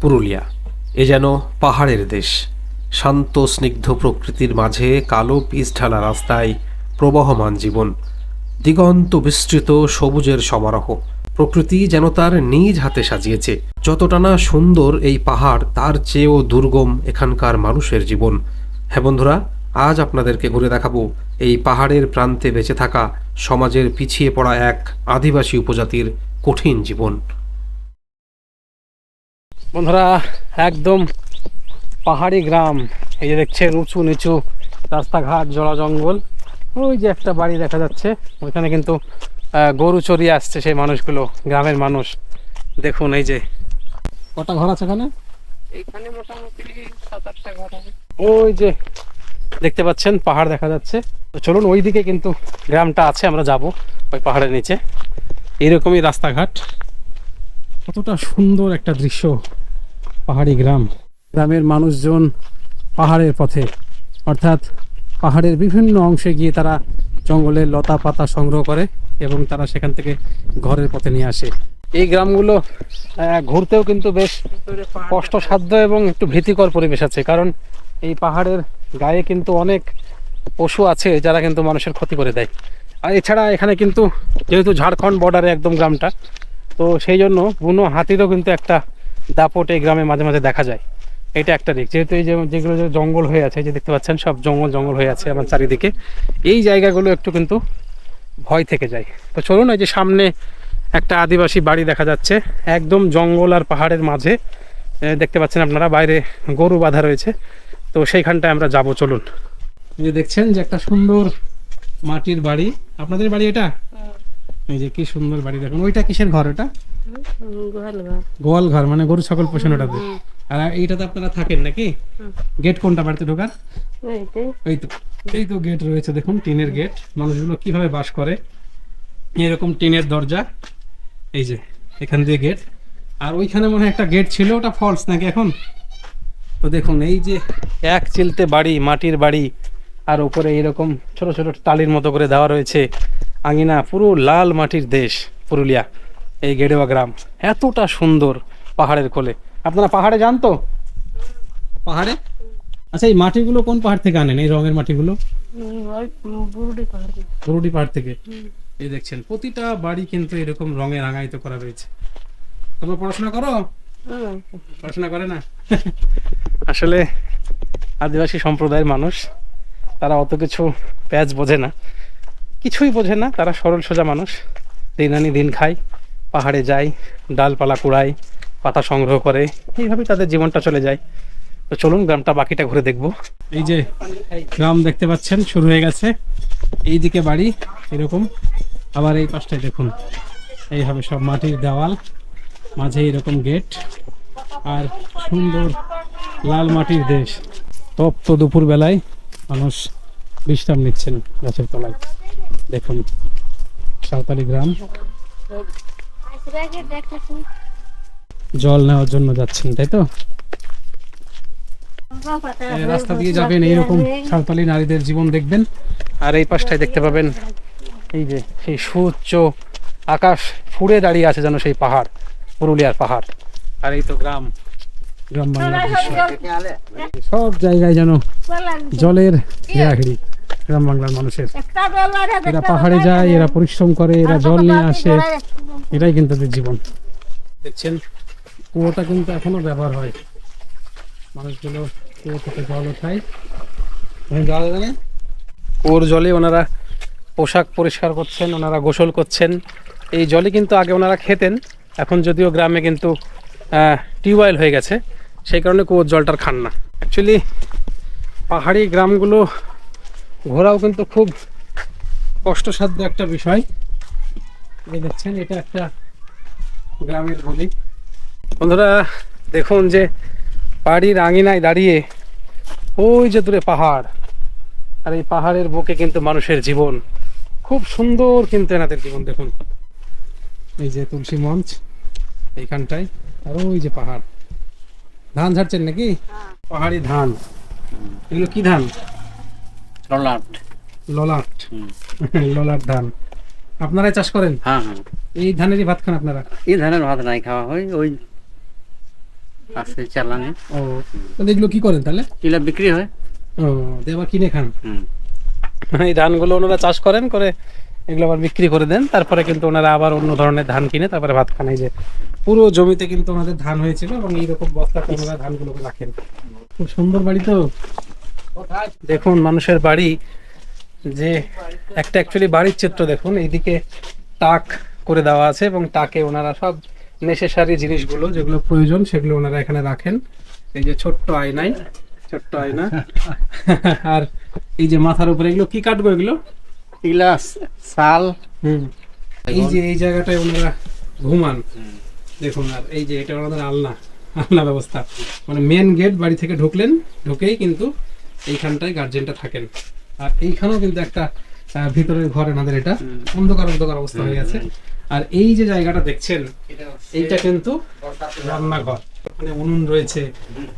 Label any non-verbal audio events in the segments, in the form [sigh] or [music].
পুরুলিয়া। এ যেন পাহাড়ের দেশ। শান্ত, স্নিগ্ধ প্রকৃতির মাঝে কালো পিচ ঢালা রাস্তায় প্রবহমান জীবন। দিগন্ত বিস্তৃত সবুজের সমারোহ। প্রকৃতি যেন তার নিজ হাতে সাজিয়েছে। যতটা না সুন্দর এই পাহাড়, তার চেয়েও দুর্গম এখানকার মানুষের জীবন। হ্যাঁ বন্ধুরা, আজ আপনাদেরকে ঘুরে দেখাবো এই পাহাড়ের প্রান্তে বেঁচে থাকা সমাজের পিছিয়ে পড়া এক আদিবাসী উপজাতির কঠিন জীবন। বন্ধুরা একদম পাহাড়ি গ্রাম। এই যে দেখছেন উঁচু নিচু রাস্তাঘাট জলা জঙ্গল। ওই যে একটা বাড়ি দেখা যাচ্ছে ওইখানে কিন্তু গরু চড়িয়ে আসছে সেই মানুষগুলো গ্রামের মানুষ। দেখুন এই যে কটা ঘর আছে এখানে? এখানে মোটামুটি সাত আটটা ঘর হবে ওই যে দেখতে পাচ্ছেন পাহাড় দেখা যাচ্ছে। তো চলুন ওই দিকে কিন্তু গ্রামটা আছে আমরা যাব ওই পাহাড়ের নিচে। এইরকমই রাস্তাঘাট। কতটা সুন্দর একটা দৃশ্য। পাহাড়ি গ্রাম। গ্রামের মানুষজন পাহাড়ের পথে, অর্থাৎ পাহাড়ের বিভিন্ন অংশে গিয়ে তারা জঙ্গলের লতা পাতা সংগ্রহ করে এবং তারা সেখান থেকে ঘরের পথে নিয়ে আসে। এই গ্রামগুলো ঘুরতেও কিন্তু বেশ কষ্টসাধ্য এবং একটু ভীতিকর পরিবেশ আছে, কারণ এই পাহাড়ের গায়ে কিন্তু অনেক পশু আছে যারা কিন্তু মানুষের ক্ষতি করে দেয়। আর এছাড়া এখানে কিন্তু যেহেতু ঝাড়খণ্ড বর্ডারে একদম গ্রামটা, তো সেই জন্য বুনো হাতিরও কিন্তু একটা দাপট এই গ্রামে মাঝে মাঝে দেখা যায়। এটা একটা দিক। যেহেতু এই যে যেগুলো জঙ্গল হয়ে আছে যে দেখতে পাচ্ছেন সব জঙ্গল জঙ্গল হয়ে আছে আমার চারিদিকে। এই জায়গাগুলো একটু কিন্তু ভয় থেকে যায়। তো চলুন এই যে সামনে একটা আদিবাসী বাড়ি দেখা যাচ্ছে। একদম জঙ্গল আর পাহাড়ের মাঝে। দেখতে পাচ্ছেন আপনারা বাইরে গরু বাঁধা রয়েছে। তো সেইখানটায় আমরা যাব চলুন। এই যে দেখছেন যে একটা সুন্দর মাটির বাড়ি। আপনাদের বাড়ি এটা? এই যে কি সুন্দর বাড়ি দেখুন। ওইটা কিসের ঘর ওটা গোয়াল ঘর মানে গরু ছাগল পোষণ ওটাতে আর এইটাতে আপনারা থাকেন নাকি? গেট কোনটা বাড়িতে ঢোকার? এই তো এই তো গেট রয়েছে দেখুন টিনের গেট। মানুষগুলো কীভাবে বাস করে? এরকম টিনের দরজা। এই যে এখান দিয়ে গেট। আর ওইখানে মনে হয় একটা গেট ছিল ওটা ফলস নাকি এখন? তো দেখুন এই যে এক চিলতে বাড়ি মাটির বাড়ি আর উপরে এরকম ছোট ছোট টালির মতো করে দেওয়া রয়েছে। আঙিনা পুরো লাল মাটির দেশ পুরুলিয়া। এই গেডেওয়া গ্রাম। এতটা সুন্দর পাহাড়ের কোলে। আপনারা পাহাড়ে যান তো? পাহাড়ে? আচ্ছা এই মাটিগুলো কোন পাহাড় থেকে আনেন? এই রঙের মাটিগুলো? ওই পাহাড় পাহাড় থেকে? এই দেখছেন প্রতিটা বাড়ি কিন্তু এরকম রঙে রাঙায়িত করা রয়েছে। তোমরা পড়াশোনা করো? পড়াশোনা করে না? আসলে আদিবাসী সম্প্রদায়ের মানুষ তারা অত কিছু প্যাচ বোঝে না। কিছুই বোঝে না তারা সরল সোজা মানুষ। দিন আনি দিন খায়। পাহাড়ে যায়, ডালপালা কুড়ায়, পাতা সংগ্রহ করে এইভাবেই তাদের জীবনটা চলে যায়। তো চলুন গ্রামটা বাকিটা ঘুরে দেখব। এই যে গ্রাম দেখতে পাচ্ছেন, শুরু হয়ে গেছে। এই দিকে বাড়ি, এরকম। আবার এই পাশটায় দেখুন এইভাবে সব মাটির দেওয়াল। মাঝে এরকম গেট আর সুন্দর লাল মাটির দেশ। তপ্ত দুপুর বেলায় মানুষ বিশ্রাম নিচ্ছেন গাছের তলায়। দেখুন, সাঁওতালি গ্রাম। জল নেওয়ার জন্য যাচ্ছেন তাই তো? রাস্তা দিয়ে যাবেন এইরকম সাঁওতালি নারীদের জীবন দেখবেন আর এই পাশটায় দেখতে পাবেন এই যে সেই সুউচ্চ আকাশ ফুড়ে দাঁড়িয়ে আছে যেন সেই পাহাড় পুরুলিয়ার পাহাড়। আর এই তো গ্রাম। গ্রাম বাংলার সব জায়গায় যেন জলের ঘেরাঘেরি গ্রাম বাংলার মানুষের। এরা পাহাড়ে যায় এরা পরিশ্রম করে এরা জল নিয়ে আসে। এটাই কিন্তু তাদের জীবন। দেখছেন কুয়োটা কিন্তু এখনও ব্যবহার হয়। মানুষগুলো কুয়ো থেকে জল ওঠায়। জল জানে কুয়োর জলে ওনারা পোশাক পরিষ্কার করছেন ওনারা গোসল করছেন। এই জলই কিন্তু আগে ওনারা খেতেন এখন যদিও গ্রামে কিন্তু টিউবওয়েল হয়ে গেছে সেই কারণে কুয়োর জলটার খান না। অ্যাকচুয়ালি পাহাড়ি গ্রামগুলো ঘোরাও কিন্তু খুব কষ্টসাধ্য একটা বিষয়। এই দেখছেন এটা একটা গ্রামের গলি। বন্ধুরা দেখুন যে বাড়ির আঙিনায় দাঁড়িয়ে ওই যে দূরে পাহাড়। আর এই পাহাড়ের বুকে কিন্তু মানুষের জীবন। খুব সুন্দর কিন্তু এনাদের জীবন দেখুন। এই যে তুলসী মঞ্চ এইখানটায়। আর ওই যে পাহাড়। ধান ঝাড়ছেন নাকি? পাহাড়ি ধান। এগুলো কি ধান? ললাট। ললাট। [laughs] ললাট ধান। আপনারাই চাষ করেন? হ্যাঁ হ্যাঁ। এই ধানেরই ভাত খান আপনারা? এই ধানের ভাত নাই খাওয়া হয় ওই আছে চালানি। ও তাহলে এগুলো কি করেন তাহলে? এগুলা বিক্রি হয়। ও আবার কিনে খান। হুম। এই ধানগুলো ওনারা চাষ করেন করে এগুলো আবার বিক্রি করে দেন। তারপরে কিন্তু ওনারা আবার অন্য ধরনের ধান কিনে তারপরে ভাত খান। এই যে পুরো জমিতে কিন্তু ওনাদের ধান হয়েছিল এবং এইরকম বস্তাতে ওনারা ধানগুলোকে রাখেন। খুব সুন্দর বাড়ি তো। দেখুন মানুষের বাড়ি যে একটা অ্যাকচুয়ালি বাড়ির চিত্র দেখুন এইদিকে তাক করে দেওয়া আছে এবং তাকে ওনারা সব নেসেসারি জিনিসগুলো যেগুলো প্রয়োজন সেগুলো ওনারা এখানে রাখেন। এই যে ছোট্ট আয়নাই ছোট্ট আয়না। [laughs] আর এই যে মাথার উপরে এগুলো কি কাটবো এগুলো? এগুলা শাল। হুম। এই যে এই জায়গাটায় ওনারা ঘুমান। দেখুন আর এই যে এটা ওনাদের আলনা আলনা ব্যবস্থা। মানে মেন গেট বাড়ি থেকে ঢুকলেন ঢুকেই কিন্তু এইখানটায় গার্জেনটা থাকেন। আর এইখানেও কিন্তু একটা ভিতরের ঘর এনাদের এটা। অন্ধকার অন্ধকার অবস্থা হয়ে গেছে। আর এই যে জায়গাটা দেখছেন, এইটা কিন্তু রান্নাঘর। ওখানে উনুন রয়েছে।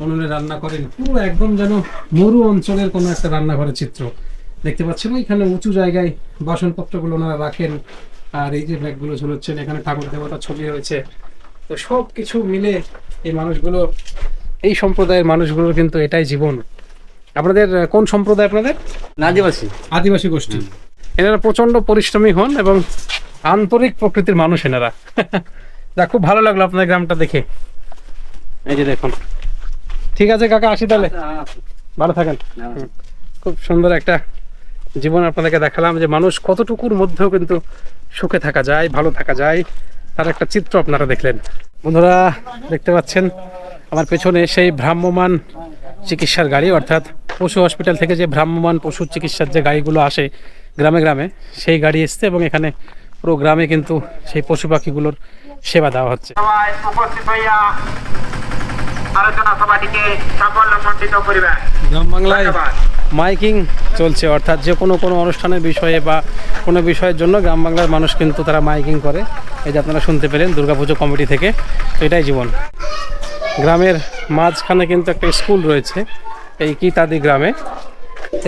উনুনে রান্না করেন। পুরো একদম যেন মরু অঞ্চলের কোনো একটা রান্নাঘরের চিত্র। দেখতে পাচ্ছেন? এখানে উঁচু জায়গায় বাসনপত্রগুলো ওনারা রাখেন। আর এই যে ব্যাগগুলো ঝুলোচ্ছেন, এখানে ঠাকুর দেবতার ছবি রয়েছে। তো সব কিছু মিলে এই মানুষগুলো, এই সম্প্রদায়ের মানুষগুলোর কিন্তু এটাই জীবন। আপনাদের কোন সম্প্রদায় আপনাদের? আদিবাসী। আদিবাসী গোষ্ঠী। এনারা প্রচণ্ড পরিশ্রমী হন এবং আন্তরিক প্রকৃতির মানুষ এনারা। [laughs] যা খুব ভালো লাগল আপনাদের গ্রামটা দেখে। এই যে দেখুন। ঠিক আছে কাকা আসি তাহলে। ভালো থাকেন। খুব সুন্দর একটা জীবন আপনাদেরকে দেখালাম যে মানুষ কতটুকুর মধ্যেও কিন্তু সুখে থাকা যায় ভালো থাকা যায়। তার একটা চিত্র আপনারা দেখলেন। বন্ধুরা দেখতে পাচ্ছেন আমার পেছনে সেই ভ্রাম্যমান চিকিৎসার গাড়ি অর্থাৎ পশু হসপিটাল থেকে যে ভ্রাম্যমান পশু চিকিৎসার যে গাড়িগুলো আসে গ্রামে গ্রামে সেই গাড়ি এসছে এবং এখানে পুরো গ্রামে কিন্তু সেই পশু পাখিগুলোর সেবা দেওয়া হচ্ছে। গ্রাম বাংলায় মাইকিং চলছে অর্থাৎ যে কোনো কোনো অনুষ্ঠানের বিষয়ে বা কোনো বিষয়ের জন্য গ্রাম বাংলার মানুষ কিন্তু তারা মাইকিং করে। এই যে আপনারা শুনতে পেলেন দুর্গাপুজো কমিটি থেকে তো এটাই জীবন। গ্রামের মাঝখানে কিন্তু একটা স্কুল রয়েছে এই কিতাদি গ্রামে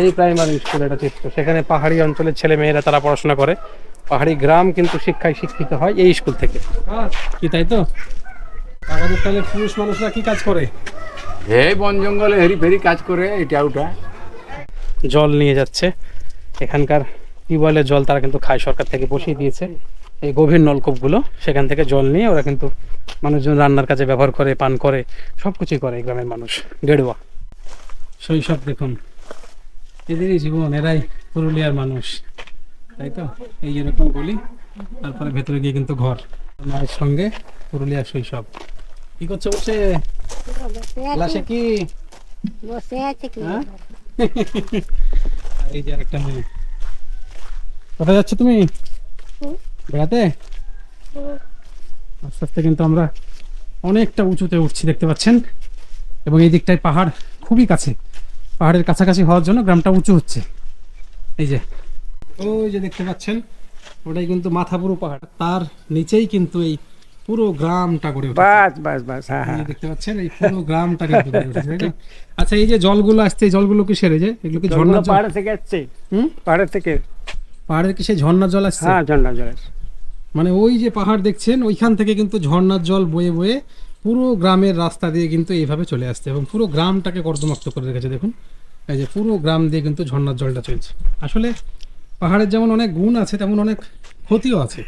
এই প্রাইমারি স্কুল এটা চিত্র সেখানে পাহাড়ি অঞ্চলের ছেলে মেয়েরা তারা পড়াশোনা করে। পাহাড়ি গ্রাম কিন্তু শিক্ষায় শিক্ষিত হয় এই স্কুল থেকে। কি তাই তো? আমাদের তাহলে পুরুষ মানুষরা কি কাজ করে? এই বন জঙ্গলে হেরি ফেরি কাজ করে এটা ওটা। জল নিয়ে যাচ্ছে। এখানকার টিউবওয়েলের জল তারা কিন্তু খায় সরকার থেকে বসিয়ে দিয়েছে। এই গভীর নলকূপগুলো সেখান থেকে জল নিয়ে ওরা কিন্তু মানুষজন রান্নার কাজে ব্যবহার করে পান করে সব কিছুই করে এই গ্রামের মানুষ। গেড়ুয়া শৈশব দেখুন। এদেরই জীবন এরাই পুরুলিয়ার মানুষ তাই তো? এই যেরকম বলি তারপরে ভেতরে গিয়ে কিন্তু ঘর। মায়ের সঙ্গে পুরুলিয়ার শৈশব। কি করছ বসে? ক্লাসে কি? বসে আছে কি? হ্যাঁ? এই যে আরেকটা মেয়ে। কোথায় যাচ্ছ তুমি? বেড়াতে? আস্তে আস্তে কিন্তু আমরা অনেকটা উঁচুতে উঠছি দেখতে পাচ্ছেন? এবং এই দিকটায় পাহাড় খুবই কাছে। পাহাড়ের কাছাকাছি হওয়ার জন্য গ্রামটা উঁচু হচ্ছে। এই যে। ওই যে দেখতে পাচ্ছেন ওটাই কিন্তু মাথাপুরু পাহাড়। তার নিচেই কিন্তু এই পুরো গ্রামটা গড়ে উঠেছে। বাস বাস বাস হ্যাঁ হ্যাঁ। দেখতে পাচ্ছেন এই পুরো গ্রামটা কিন্তু গড়ে উঠেছে, আচ্ছা এই যে জলগুলো আসছে এই জলগুলো কি সেরে যে? এগুলো কি ঝর্ণার জল? পাহাড় থেকে আসছে। হুম? পাহাড়ের থেকে। পাহাড়ের কি সেই ঝর্ণার জল আসছে? হ্যাঁ ঝর্ণা জল আসছে। মানে ওই যে পাহাড় দেখছেন ওইখান থেকে কিন্তু ঝর্ণার জল বয়ে বয়ে পুরো গ্রামের রাস্তা দিয়ে কিন্তু এইভাবে চলে আসছে এবং পুরো গ্রামটাকে কর্দমাক্ত করে রেখেছে দেখুন। এই যে পুরো গ্রাম দিয়ে কিন্তু ঝর্ণার জলটা চলছে। আসলে পাহাড়ের যেমন অনেক গুণ আছে তেমন অনেক ক্ষতিও আছে।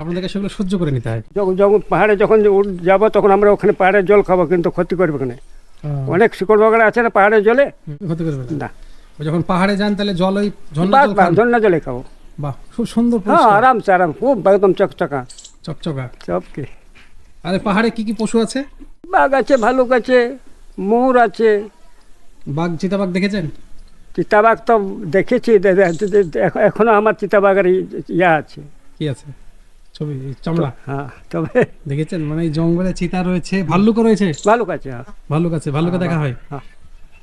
আপনাদেরকে সেগুলো সহ্য করে নিতে হয়। যখন যখন পাহাড়ে যখন যাব তখন আমরা ওখানে পাহাড়ের জল খাব কিন্তু ক্ষতি করবে ওখানে অনেক শিকড় বাগান আছে না পাহাড়ের জলে? ক্ষতি করবে না। যখন পাহাড়ে যান তাহলে জল ওই ঝর্ণা জলে খাব। বাহ খুব সুন্দর হ্যাঁ আরামসে আরাম খুব একদম চকচকা। চকচকা। সব কি আরে পাহাড়ে কি কি পশু আছে? বাঘ আছে ভালুক আছে ময়ূর আছে। বাঘ চিতাবাঘ দেখেছেন? চিতাবাঘ তো দেখেছি এখনও আমার চিতাবাঘের ইয়া আছে। কি আছে? ছবি চামড়া? হ্যাঁ তবে দেখেছেন? মানে জঙ্গলে চিতা রয়েছে ভাল্লুকও রয়েছে? ভালুক আছে হ্যাঁ। ভাল্লুক আছে ভাল্লুকে দেখা হয়?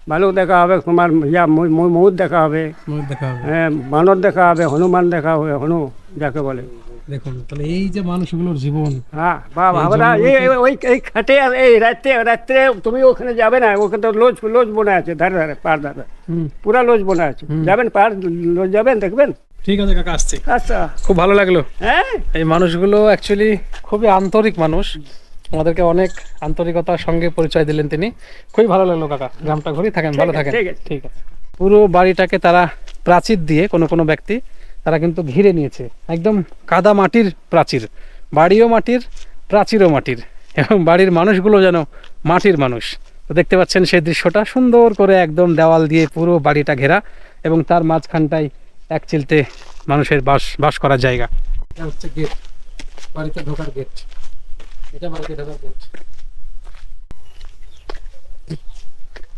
ভালুক দেখা হবে তোমার ইয়া ময়- ময়- ময়ূর দেখা হবে। ময়ূর দেখা হবে। হ্যাঁ বানর দেখা হবে হনুমান দেখা হবে হনু যাকে বলে। দেখুন তাহলে এই যে মানুষগুলোর জীবন হ্যাঁ বাবা এই আমরা এই জঙ্গলকে- এই- ওই এই খাটে এই রাত্রে রাত্রে তুমি ওখানে যাবে না ওখানে তো লোজ লোজ বোনা আছে ধারে ধারে পাহাড় ধারে পুরা লোজ বোনা আছে। যাবেন পাহাড় লোজ যাবেন দেখবেন? ঠিক আছে কাকা আসছে। আচ্ছা। খুব ভালো লাগল। হ্যাঁ? এই মানুষগুলো অ্যাকচুয়ালি খুবই আন্তরিক মানুষ। আমাদেরকে অনেক আন্তরিকতার সঙ্গে পরিচয় দিলেন তিনি। খুবই ভালো লাগল কাকা গ্রামটা ঘুরে থাকেন ভালো থাকেন। ঠিক আছে। পুরো বাড়িটাকে তারা প্রাচীর দিয়ে কোনো কোনো ব্যক্তি তারা কিন্তু ঘিরে নিয়েছে। একদম কাদা মাটির প্রাচীর, বাড়িও মাটির, প্রাচীরও মাটির এবং বাড়ির মানুষগুলো যেন মাটির মানুষ। তো দেখতে পাচ্ছেন সেই দৃশ্যটা, সুন্দর করে একদম দেওয়াল দিয়ে পুরো বাড়িটা ঘেরা এবং তার মাঝখানটায় এক চিলতে মানুষের বাস বাস করার জায়গা। হচ্ছে গেট, বাড়িতে ঢোকার গেট। এটা বাড়িতে ঢোকার গেট।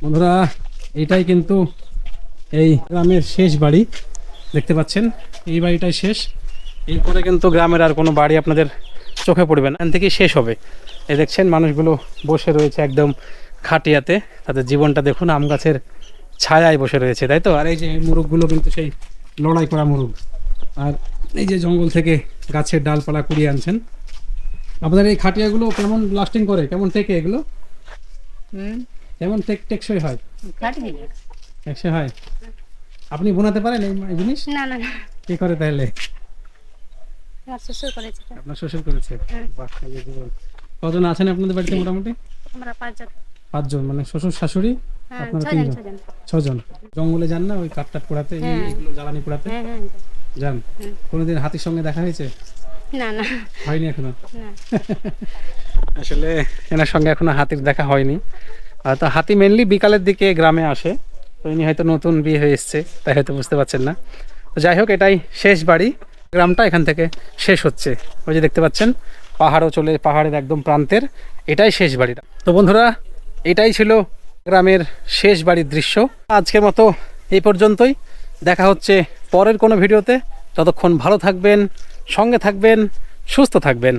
বন্ধুরা, এটাই কিন্তু এই গ্রামের শেষ বাড়ি। দেখতে পাচ্ছেন এই বাড়িটাই শেষ। এরপরে কিন্তু গ্রামের আর কোনো বাড়ি আপনাদের চোখে পড়বে না। এখান থেকেই শেষ হবে। এই দেখছেন মানুষগুলো বসে রয়েছে একদম খাটিয়াতে। তাদের জীবনটা দেখুন আম গাছের ছায়ায় বসে রয়েছে তাই তো? আর এই যে মুরগগুলো কিন্তু সেই লড়াই করা মুরগ আর এই যে জঙ্গল থেকে গাছের ডালপালা কুড়িয়ে আনছেন। আপনাদের এই খাটিয়াগুলো কেমন লাস্টিং করে? কেমন টেকে এগুলো? কেমন টেক টেকসই হয় টেকসই হয়? আপনি বোনাতে পারেন এই জিনিস? না না না। কি করে তাহলে? আমার শ্বশুর করেছে আপনার শ্বশুর করেছে? বাহ, এই জীবন। কজন আছেন আপনাদের বাড়িতে মোটামুটি? আমরা পাঁচজন। পাঁচজন মানে শ্বশুর শাশুড়ি? হ্যাঁ আপনারা তিনজন? ছজন। জঙ্গলে যান না ওই কাঠ টাট পোড়াতে হ্যাঁ। জ্বালানি পোড়াতে? হ্যাঁ হ্যাঁ যান। কোনোদিন হাতির সঙ্গে দেখা হয়েছে? না না। হয়নি এখনও? [laughs] আসলে এনার সঙ্গে এখনও হাতির দেখা হয়নি। আর তো হাতি মেনলি বিকালের দিকে গ্রামে আসে। তো হয়তো নতুন বিয়ে হয়ে এসছে, তাই হয়তো বুঝতে পারছেন না। তো যাই হোক, এটাই শেষ বাড়ি। গ্রামটা এখান থেকে শেষ হচ্ছে। ওই যে দেখতে পাচ্ছেন, পাহাড়ও চলে, পাহাড়ের একদম প্রান্তের। এটাই শেষ বাড়িটা। তো বন্ধুরা, এটাই ছিল গ্রামের শেষ বাড়ির দৃশ্য। আজকের মতো এই পর্যন্তই। দেখা হচ্ছে পরের কোনো ভিডিওতে। ততক্ষণ ভালো থাকবেন, সঙ্গে থাকবেন, সুস্থ থাকবেন।